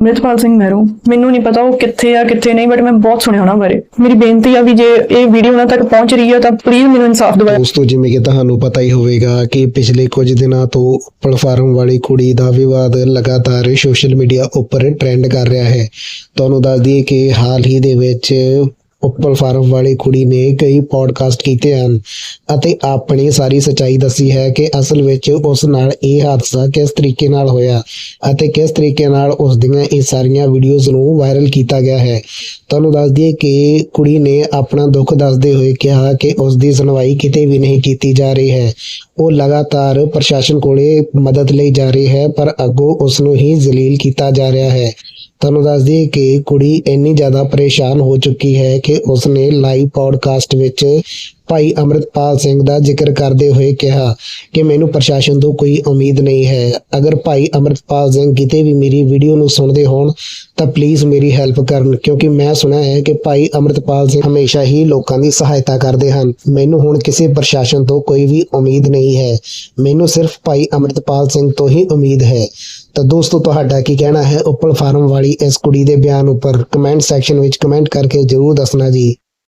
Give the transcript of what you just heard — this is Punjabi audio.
ਮਿਤਪਾਲ ਸਿੰਘ ਮਹਿਰੂ, ਮੈਨੂੰ ਨਹੀਂ ਪਤਾ ਉਹ ਕਿੱਥੇ ਆ, ਕਿੱਥੇ ਨਹੀਂ ਬਟ ਮੈਂ ਬਹੁਤ ਸੁਣਿਆ ਉਹਨਾਂ ਬਾਰੇ। ਮੇਰੀ ਬੇਨਤੀ ਆ ਵੀ ਜੇ ਇਹ ਵੀਡੀਓ ਉਹਨਾਂ ਤੱਕ ਪਹੁੰਚ ਰਹੀ ਹੈ ਤਾਂ ਪਲੀਜ਼ ਮੈਨੂੰ ਇਨਸਾਫ ਦਿਵਾਓ। ਦੋਸਤੋ ਜਿਵੇਂ ਕਿ ਤੁਹਾਨੂੰ ਪਤਾ ਹੀ ਹੋਵੇਗਾ ਕਿ ਪਿਛਲੇ ਕੁਝ ਦਿਨਾਂ ਤੋਂ ਪਲੇਟਫਾਰਮ ਵਾਲੀ ਕੁੜੀ ਦਾ ਵਿਵਾਦ ਲਗਾਤਾਰ ਸੋਸ਼ਲ ਮੀਡੀਆ ਉੱਪਰ ਟ੍ਰੈਂਡ ਕਰ ਰਿਹਾ ਹੈ। ਤੁਹਾਨੂੰ ਦੱਸ ਦਈਏ ਕਿ ਹਾਲ ਹੀ ਦੇ ਵਿੱਚ ਉੱਪਰ ਫਾਰਮ ਵਾਲੀ ਕੁੜੀ ਨੇ ਕਈ ਪੋਡਕਾਸਟ ਕੀਤੇ ਹਨ ਅਤੇ ਆਪਣੀ ਸਾਰੀ ਸੱਚਾਈ ਦੱਸੀ ਹੈ ਕਿ ਅਸਲ ਵਿੱਚ ਉਸ ਨਾਲ ਇਹ ਹਾਦਸਾ ਕਿਸ ਤਰੀਕੇ ਨਾਲ ਹੋਇਆ ਅਤੇ ਕਿਸ ਤਰੀਕੇ ਨਾਲ ਉਸ ਦੀਆਂ ਇਹ ਸਾਰੀਆਂ ਵੀਡੀਓਜ਼ ਨੂੰ ਵਾਇਰਲ ਕੀਤਾ ਗਿਆ ਹੈ। ਤੁਹਾਨੂੰ ਦੱਸ ਦਈਏ ਕਿ ਕੁੜੀ ਨੇ ਆਪਣਾ ਦੁੱਖ ਦੱਸਦੇ ਹੋਏ ਕਿਹਾ ਕਿ ਉਸ ਦੀ ਸੁਣਵਾਈ ਕਿਤੇ ਵੀ ਨਹੀਂ ਕੀਤੀ ਜਾ ਰਹੀ ਹੈ। ਉਹ ਲਗਾਤਾਰ ਪ੍ਰਸ਼ਾਸਨ ਕੋਲੇ ਮਦਦ ਲਈ ਜਾ ਰਹੀ ਹੈ, ਪਰ ਅੱਗੋਂ ਉਸ ਨੂੰ ਹੀ ਜ਼ਲੀਲ ਕੀਤਾ ਜਾ ਰਿਹਾ ਹੈ। ਤੁਹਾਨੂੰ ਦੱਸ ਦਈਏ ਕਿ ਕੁੜੀ ਇੰਨੀ ਜ਼ਿਆਦਾ ਪਰੇਸ਼ਾਨ ਹੋ ਚੁੱਕੀ ਹੈ ਕਿ ਉਸਨੇ ਲਾਈਵ ਪੋਡਕਾਸਟ ਵਿੱਚ ਭਾਈ ਅਮਰਿਤਪਾਲ ਸਿੰਘ ਦਾ ਜ਼ਿਕਰ ਕਰਦੇ ਹੋਏ ਕਿਹਾ ਕਿ ਮੈਨੂੰ ਪ੍ਰਸ਼ਾਸਨ ਤੋਂ ਕੋਈ ਉਮੀਦ ਨਹੀਂ ਹੈ। ਅਗਰ ਭਾਈ ਅਮਰਿਤਪਾਲ ਸਿੰਘ ਕਿਤੇ ਵੀ ਮੇਰੀ ਵੀਡੀਓ ਨੂੰ ਸੁਣਦੇ ਹੋਣ, ਤਾਂ ਪਲੀਜ਼ ਮੇਰੀ ਹੈਲਪ ਕਰਨ, ਕਿਉਂਕਿ ਮੈਂ ਸੁਣਿਆ ਹੈ ਕਿ ਭਾਈ ਅਮਰਿਤਪਾਲ ਸਿੰਘ ਹਮੇਸ਼ਾ ਹੀ ਲੋਕਾਂ ਦੀ ਸਹਾਇਤਾ ਕਰਦੇ ਹਨ। ਮੈਨੂੰ ਹੁਣ ਕਿਸੇ ਪ੍ਰਸ਼ਾਸਨ ਤੋਂ ਕੋਈ ਵੀ ਉਮੀਦ ਨਹੀਂ ਹੈ। ਮੈਨੂੰ ਸਿਰਫ ਭਾਈ ਅਮਰਿਤਪਾਲ ਸਿੰਘ ਤੋਂ ਹੀ ਉਮੀਦ ਹੈ। ਤਾਂ ਦੋਸਤੋ, ਤੁਹਾਡਾ ਕੀ ਕਹਿਣਾ ਹੈ? ਉੱਪਲ ਫਾਰਮ ਵਾਲੀ ਇਸ ਕੁੜੀ ਦੇ ਬਿਆਨ ਉੱਪਰ ਕਮੈਂਟ ਸੈਕਸ਼ਨ ਵਿੱਚ ਕਮੈਂਟ ਕਰਕੇ ਜਰੂਰ ਦੱਸਣਾ ਜੀ।